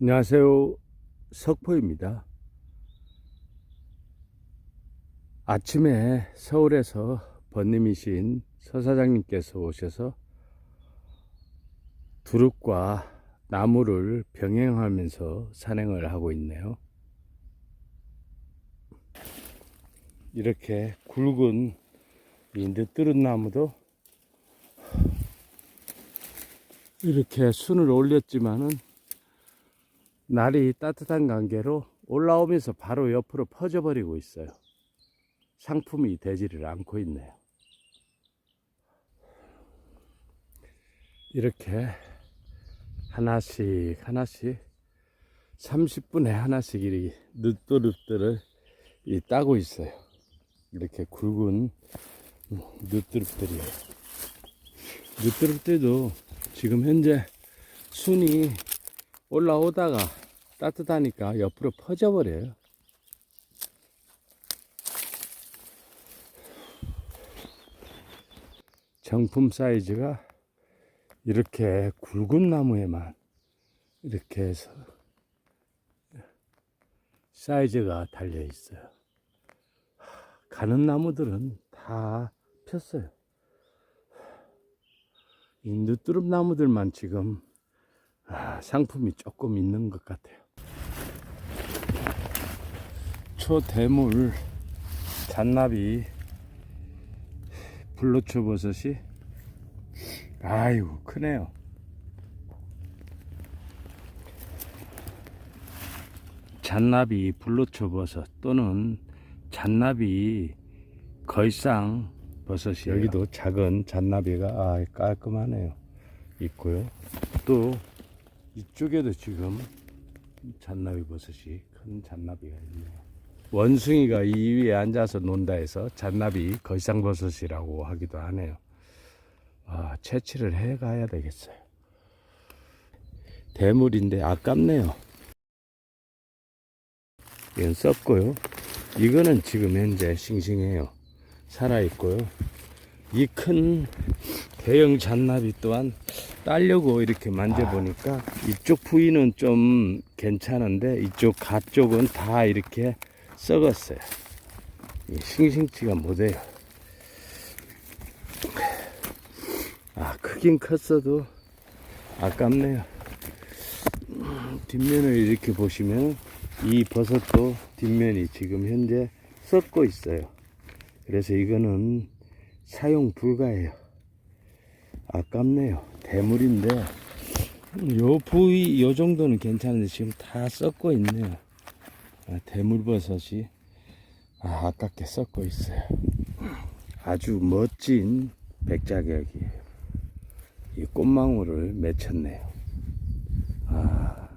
안녕하세요. 석포입니다. 아침에 서울에서 번님이신 서 사장님께서 오셔서 두릅과 나무를 병행하면서 산행을 하고 있네요. 이렇게 굵은 이 늦들은 나무도 이렇게 순을 올렸지만은 날이 따뜻한 관계로 올라오면서 바로 옆으로 퍼져버리고 있어요. 상품이 되지를 않고 있네요. 이렇게 하나씩 하나씩 30분에 하나씩 이 늦두릅들을 이 따고 있어요. 이렇게 굵은 늦두릅들이에요. 늦두릅들도 지금 현재 순이 올라오다가 따뜻하니까 옆으로 퍼져버려요. 정품 사이즈가 이렇게 굵은 나무에만 이렇게 해서 사이즈가 달려 있어요. 가는 나무들은 다 폈어요. 이 늦두릅 나무들만 지금 아, 상품이 조금 있는 것 같아요. 초대물 잔나비 불로초 버섯이 아이고 크네요. 잔나비 불로초 버섯 또는 잔나비 거이상 버섯이 여기도 작은 잔나비가 아, 깔끔하네요. 있고요. 또 이쪽에도 지금 잔나비 버섯이 큰 잔나비가 있네요. 원숭이가 이 위에 앉아서 논다 해서 잔나비 거이상 버섯이라고 하기도 하네요. 아, 채취를 해 가야 되겠어요. 대물인데 아깝네요. 이건 썩고요. 이거는 지금 현재 싱싱해요. 살아있고요. 이 큰 대형 잔나비 또한 따려고 이렇게 만져보니까 이쪽 부위는 좀 괜찮은데 이쪽 가 쪽은 다 이렇게 썩었어요. 이 싱싱치가 못해요. 아, 크긴 컸어도 아깝네요. 음, 뒷면을 이렇게 보시면 이 버섯도 뒷면이 지금 현재 썩고 있어요. 그래서 이거는 사용 불가예요. 아깝네요. 대물인데 요 부위 요 정도는 괜찮은데 지금 다 썩고 있네요. 아, 대물버섯이 아, 아깝게 썩고 있어요. 아주 멋진 백작약이에요. 이 꽃망울을 맺혔네요. 아,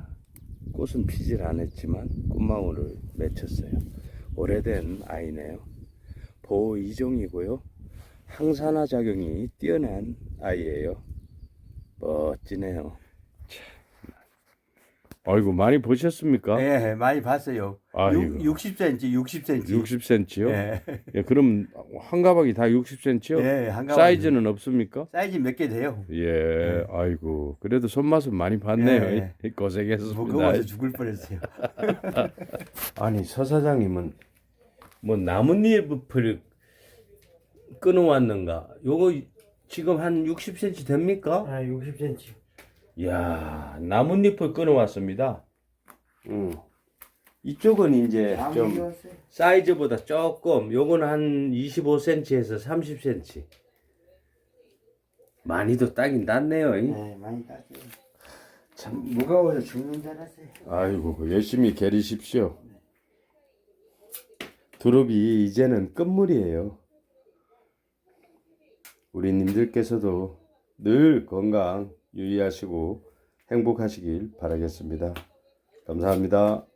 꽃은 피질 않았지만 꽃망울을 맺혔어요. 오래된 아이네요. 보호 이종이고요. 항산화 작용이 뛰어난 아이예요. 멋지네요. 아이고 많이 보셨습니까? 예, 많이 봤어요. 아이고. 6, 60cm, 60cm. 60cm요? 예. 예, 그럼 한 가방이 다 60cm요? 예, 한 가방. 사이즈는 없습니까? 사이즈 몇 개 돼요. 예, 아이고 그래도 손맛은 많이 봤네요. 예. 고생했습니다. 무거워서 죽을 뻔했어요. 아니 서 사장님은 뭐 나뭇잎을 끊어왔는가? 요거 지금 한 60cm 됩니까? 아, 60cm. 이야 나뭇잎을 끊어왔습니다. 음. 이쪽은 이제 좀 사이즈보다 조금 요건 한 25cm에서 30cm 많이도 따긴 땄네요. 이. 네, 많이 따죠. 참 무거워서 죽는 줄 알았어요. 아이고 열심히 기르십시오. 두릅이 이제는 끝물이에요. 우리 님들께서도 늘 건강 유의하시고 행복하시길 바라겠습니다. 감사합니다.